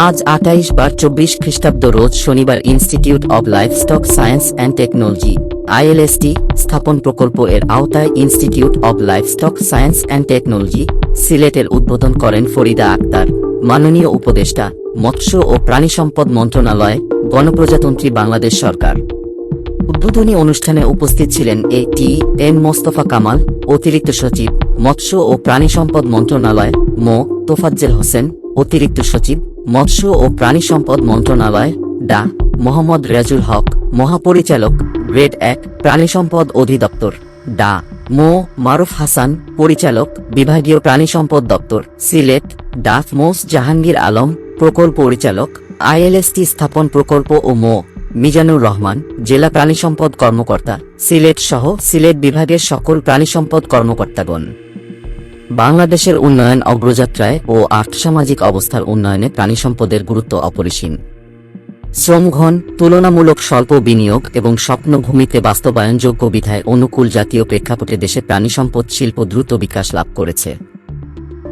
আজ আটাইশ বার চব্বিশ খ্রিস্টাব্দ রোজ শনিবার institute of livestock science and technology, ILST, স্থাপন প্রকল্প এর আওতায় institute of livestock science and technology, সিলেটের উদ্বোধন করেন ফরিদা আক্তার। মাননীয় উপদেষ্টা, মৎস্য ও প্রাণী সম্পদ মন্ত্রণালয়, গণপ্রজাতন্ত্রী বাংলাদেশ সরকার। উদ্বোধনী অনুষ্ঠানে উপস্থিত ছিলেন A T M Mostafa Kamal, অতিরিক্ত সচিব, মৎস্য ও প্রাণী সম্পদ মন্ত্রণালয়, মো. তোফাজ্জেল হোসেন, অতিরিক্ত সচিব মৎস্য ও প্রাণী সম্পদ মন্ত্রণালয়, ডা. মোহাম্মদ রেজুল হক, মহাপরিচালক, গ্রেড এক, প্রাণী সম্পদ অধিদপ্তর, ডা. মো. মারুফ হাসান, পরিচালক, বিভাগীয় প্রাণী সম্পদ দপ্তর, সিলেট ডাফ মোস জাহাঙ্গীর আলম, প্রকল্প পরিচালক, আইএলএসটি স্থাপন প্রকল্প ও মো. মিজানুর রহমান, জেলা প্রাণী সম্পদ কর্মকর্তা, সিলেট সহ সিলেট বিভাগের সকল প্রাণী সম্পদ কর্মকর্তাগণ। বাংলাদেশের উন্নয়ন অগ্রযাত্রায় ও আর্থসামাজিক অবস্থার উন্নয়নে প্রাণী সম্পদের গুরুত্ব অপরিসীম। শ্রমঘন তুলনামূলক স্বল্প বিনিয়োগ এবং স্বপ্নভূমিতে বাস্তবায়নযোগ্য বিধায় অনুকূল জাতীয় প্রেক্ষাপটে দেশে প্রাণী সম্পদ শিল্প দ্রুত বিকাশ লাভ করেছে।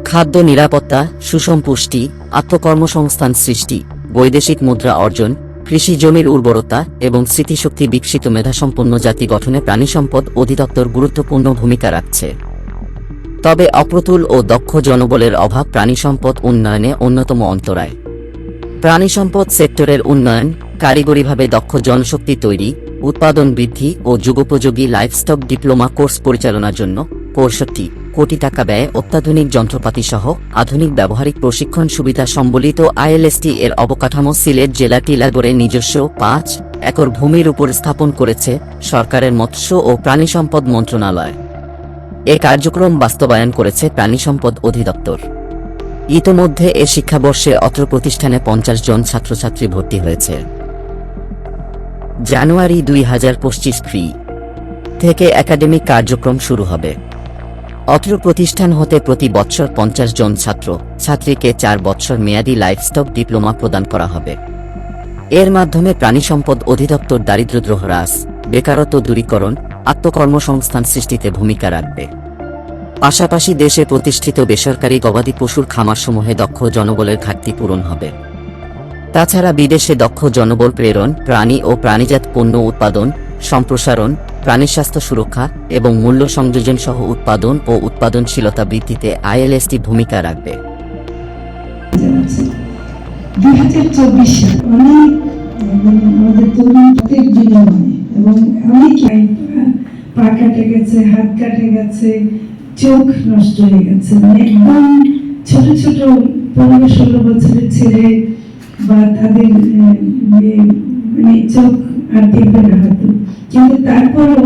খাদ্য নিরাপত্তা, সুষম পুষ্টি, আত্মকর্মসংস্থান সৃষ্টি, বৈদেশিক মুদ্রা অর্জন, কৃষি জমির উর্বরতা এবং স্মৃতিশক্তি বিকশিত মেধাসম্পন্ন জাতি গঠনে প্রাণী সম্পদ অধিদপ্তর গুরুত্বপূর্ণ ভূমিকা রাখছে। তবে অপ্রতুল ও দক্ষ জনবলের অভাব প্রাণী সম্পদ উন্নয়নে অন্যতম অন্তরায়। প্রাণী সম্পদ সেক্টরের উন্নয়ন, কারিগরিভাবে দক্ষ জনশক্তি তৈরি, উৎপাদন বৃদ্ধি ও যুগোপযোগী লাইফস্টক ডিপ্লোমা কোর্স পরিচালনার জন্য পঁয়ষট্টি কোটি টাকা ব্যয়ে অত্যাধুনিক যন্ত্রপাতি সহ আধুনিক ব্যবহারিক প্রশিক্ষণ সুবিধা সম্বলিত আইএলএসটি এর অবকাঠামো সিলেট জেলা টিলাগড়ে নিজস্ব পাঁচ একর ভূমির উপর স্থাপন করেছে সরকারের মৎস্য ও প্রাণী সম্পদ মন্ত্রণালয়। এ কার্যক্রম বাস্তবায়ন করেছে প্রাণী সম্পদ অধিদপ্তর। ইতোমধ্যে এ শিক্ষাবর্ষে অত্র প্রতিষ্ঠানে পঞ্চাশ জন ছাত্রছাত্রী ভর্তি হয়েছে। জানুয়ারি দুই হাজার পঁচিশ ফ্রি থেকে একাডেমিক কার্যক্রম শুরু হবে। অত্র প্রতিষ্ঠান হতে প্রতি বৎসর পঞ্চাশ জন ছাত্র, ছাত্রীকে চার বৎসর মেয়াদী লাইফস্টক ডিপ্লোমা প্রদান করা হবে। এর মাধ্যমে প্রাণী সম্পদ অধিদপ্তর দারিদ্র্য হ্রাস বেকারত্ব দূরীকরণ আত্মকর্মসংস্থান সৃষ্টিতে ভূমিকা রাখবে। পাশাপাশি দেশে প্রতিষ্ঠিত বেসরকারি গবাদি পশুর খামারসমূহে দক্ষ জনবলের ঘাটতি পূরণ হবে। তাছাড়া বিদেশে দক্ষ জনবল প্রেরণ, প্রাণী ও প্রাণীজাত পণ্য উৎপাদন, সম্প্রসারণ, প্রাণী স্বাস্থ্য সুরক্ষা এবং মূল্য সংযোজন সহ উৎপাদন ও উৎপাদনশীলতা বৃদ্ধিতে আইএলএসটি ভূমিকা রাখবে। দুই হাজার চব্বিশ সাল অনেক মানে আমাদের তরুণ প্রত্যেক এবং অনেক পা কাটে গেছে, হাত কাটে গেছে, চোখ নষ্ট হয়ে গেছে। মানে একদম ছোট ছোট পনেরো ষোলো বছরের ছেলে বা তাদের মানে চোখ আর দেখবে না হয়তো কিন্তু তারপরও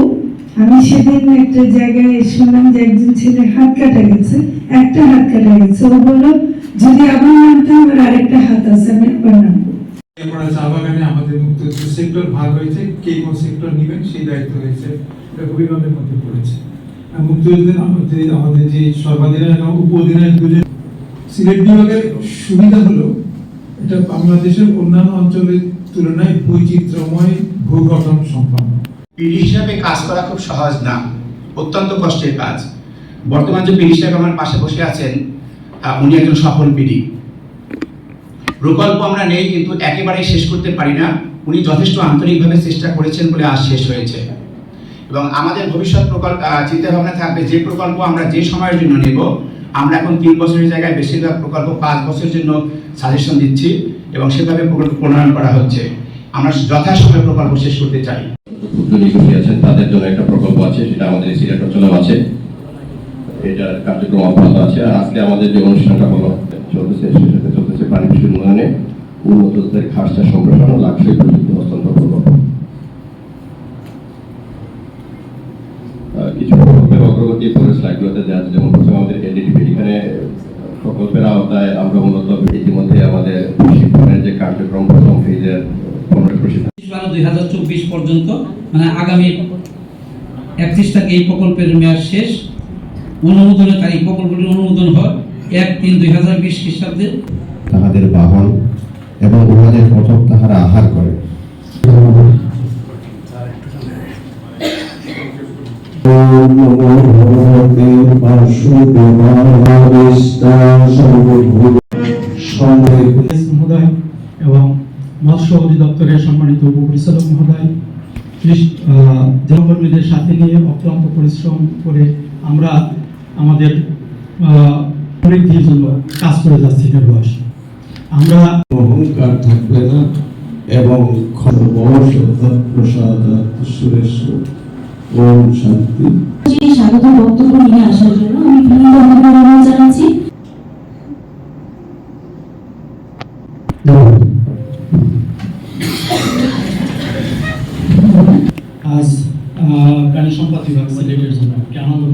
আমি সেদিন একটা জায়গায় শুনলাম যে একজন ছেলে হাত কাটা গেছে, একটা হাত কাটা গেছে। ও বলল, যদি আবার নামতে আমার আরেকটা হাত আছে, আমি আবার নামবো। পড়া চা বাগানে আমাদের মুক্ত সেক্টর ভাগ হয়েছে, কে কোন সেক্টর নেবেন, সেই দায়িত্ব হয়েছে এটা অভিভাবকের মধ্যে পড়েছে। আর মুক্তিযুদ্ধের আমাদের আমাদের যে সর্বাধিনায়ক এবং উপঅধিনায়ক দুজন সিলেট বিভাগের সুবিধা হলো, এটা বাংলাদেশের অন্যান্য অঞ্চলের তুলনায় বৈচিত্র্যময় ভূগঠন সম্পন্ন। পিডি হিসাবে কাজ করা খুব সহজ না, অত্যন্ত কষ্টের কাজ। বর্তমান যে পিডি সাহেব আমার পাশে বসে আছেন উনি একজন সফল পিডি। প্রকল্প আমরা নেই, কিন্তু একেবারে শেষ করতে পারি না। উনি যথেষ্ট আন্তরিকভাবে চেষ্টা করেছেন বলে আজ শেষ হয়েছে। এবং আমাদের ভবিষ্যৎ প্রকল্প চিন্তা ভাবনা থাকবে যে প্রকল্প আমরা যে সময়ের জন্য নেব, আমরা এখন তিন বছরের জায়গায় বেশিরভাগ প্রকল্প পাঁচ বছরের জন্য সাজেশন দিচ্ছি এবং সেভাবে প্রকল্প প্রণয়ন করা হচ্ছে। আমরা যথাসময়ে প্রকল্প শেষ করতে চাই। আছেন? তাদের জন্য একটা প্রকল্প আছে, সেটা আমাদের সিলেট অঞ্চলেও আছে। এটা কার্যক্রম অব্যাহত আছে। আজকে আমাদের যে অনুষ্ঠানটা হলো, চলতেছে, সেটাতে চলতেছে পানি কৃষি উন্নয়নে উন্নত জাতের ঘাস সম্প্রসারণ ও লাক্সই প্রযুক্তি হস্তান্তর প্রকল্প কিছু প্রকল্পের অগ্রগতি পরে স্লাইডগুলোতে দেওয়া আছে, যেমন প্রথমে আমাদের এলডিডিপি এখানে প্রকল্পের আওতায় আমরা মূলত ইতিমধ্যে আমাদের প্রশিক্ষণের যে কার্যক্রম, প্রথম ফেজের দুই হাজার চব্বিশ পর্যন্ত মানে আগামী একত্রিশ তারিখ এই প্রকল্পের মেয়াদ শেষ। অনুমোদনের তারিখ, প্রকল্পটির অনুমোদন হয় এক তিন দুই হাজার বিশ খ্রিস্টাব্দে। তাহাদের বাহন এবং উহাদের পথক তাহারা আহার করে। এবং মৎস্য অধিদপ্তরের সম্মানিত উপপরিচালক মহোদয় জনকর্মীদের সাথে নিয়ে অক্লান্ত পরিশ্রম করে আমরা আমাদের বৃদ্ধির জন্য কাজ করে যাচ্ছি আমরা অহংকার থাকবে না এবং প্রসাদ সুরেশ ওম শান্তি স্বাগত বক্তব্য নিয়ে আসার জন্য আমি অনুরোধ জানাচ্ছি। আজ আহ, প্রাণী সম্পদ বিভাগ সিলেটের জন্য আনন্দ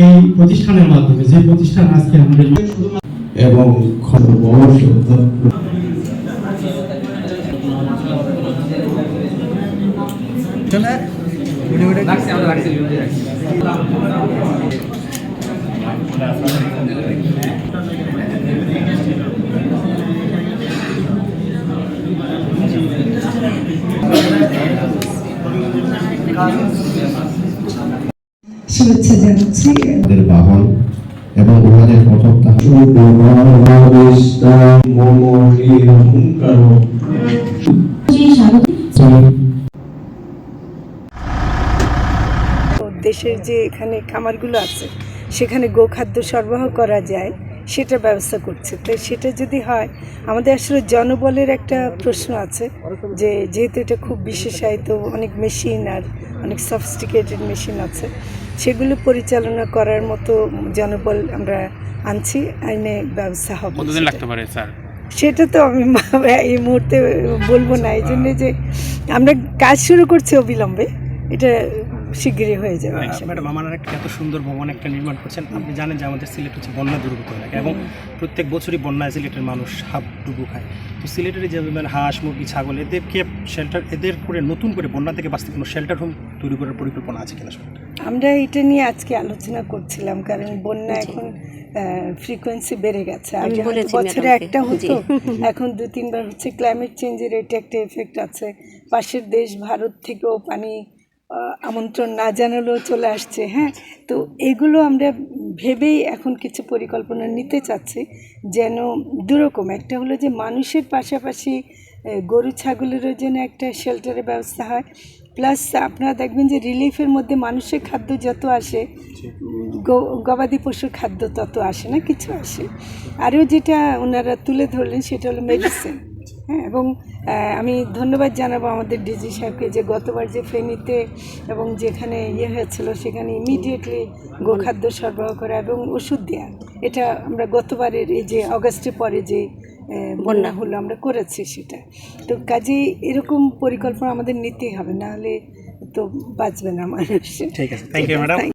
এই প্রতিষ্ঠানের মাধ্যমে যে প্রতিষ্ঠান আজকে আমাদের এবং ক্ষমবশ শুভেচ্ছা জানাচ্ছি। বাহন এবং উহাদের দেশের যে এখানে খামারগুলো আছে সেখানে গোখাদ্য সরবরাহ করা যায়। সেটা ব্যবস্থা করছে তো সেটা যদি হয় আমাদের আসলে জনবলের একটা প্রশ্ন আছে যে যেহেতু এটা খুব বিশেষায়িত অনেক মেশিন আর অনেক সফিস্টিকেটেড মেশিন আছে সেগুলো পরিচালনা করার মতো জনবল আমরা আনছি আইনে ব্যবস্থা হবে সেটা। লাগতে পারে স্যার সেটা তো আমি এই মুহূর্তে বলব না এই জন্য যে আমরা কাজ শুরু করছি অবিলম্বে এটা শিগগিরই হয়ে যাবে ম্যাডাম আমার একটা এত সুন্দর ভবন একটা নির্মাণ করছেন। আপনি জানেন যে আমাদের সিলেট হচ্ছে বন্যা দুর্গত এলাকা এবং প্রত্যেক বছরই বন্যায় সিলেটের মানুষ হাফ ডুবু খায়। তো সিলেটের যে মানে হাঁস মুরগি ছাগল এদেরকে শেল্টার এদের করে নতুন করে বন্যা থেকে বাঁচতে কোনো শেল্টার হোম তৈরি করার পরিকল্পনা আছে কিনা আমরা এটা নিয়ে আজকে আলোচনা করছিলাম কারণ বন্যা এখন ফ্রিকোয়েন্সি বেড়ে গেছে। আগে বছরে একটা হতো এখন দু তিনবার হচ্ছে ক্লাইমেট চেঞ্জের এটা একটা এফেক্ট আছে। পাশের দেশ ভারত থেকেও পানি আমন্ত্রণ না জানালেও চলে আসছে হ্যাঁ? তো এগুলো আমরা ভেবেই এখন কিছু পরিকল্পনা নিতে চাচ্ছি যেন দুরকম। একটা হলো যে মানুষের পাশাপাশি গরু, ছাগলেরও যেন একটা শেল্টারের ব্যবস্থা হয়। প্লাস আপনারা দেখবেন যে রিলিফের মধ্যে মানুষের খাদ্য যত আসে গবাদি পশুর খাদ্য তত আসে না, কিছু আসে। আরও যেটা ওনারা তুলে ধরলেন সেটা হলো মেডিসিন হ্যাঁ এবং আমি ধন্যবাদ জানাব আমাদের ডিজি সাহেবকে যে গতবার যে ফেনীতে এবং যেখানে ইয়ে হয়েছিল সেখানে ইমিডিয়েটলি গোখাদ্য সরবরাহ করা এবং ওষুধ দেওয়া এটা আমরা গতবারের এই যে অগাস্টের পরে যে বন্যা হলো আমরা করেছি সেটা। তো কাজেই এরকম পরিকল্পনা আমাদের নিতেই হবে নাহলে তো বাঁচবে না মানুষ। ঠিক আছে থ্যাংক ইউ ম্যাডাম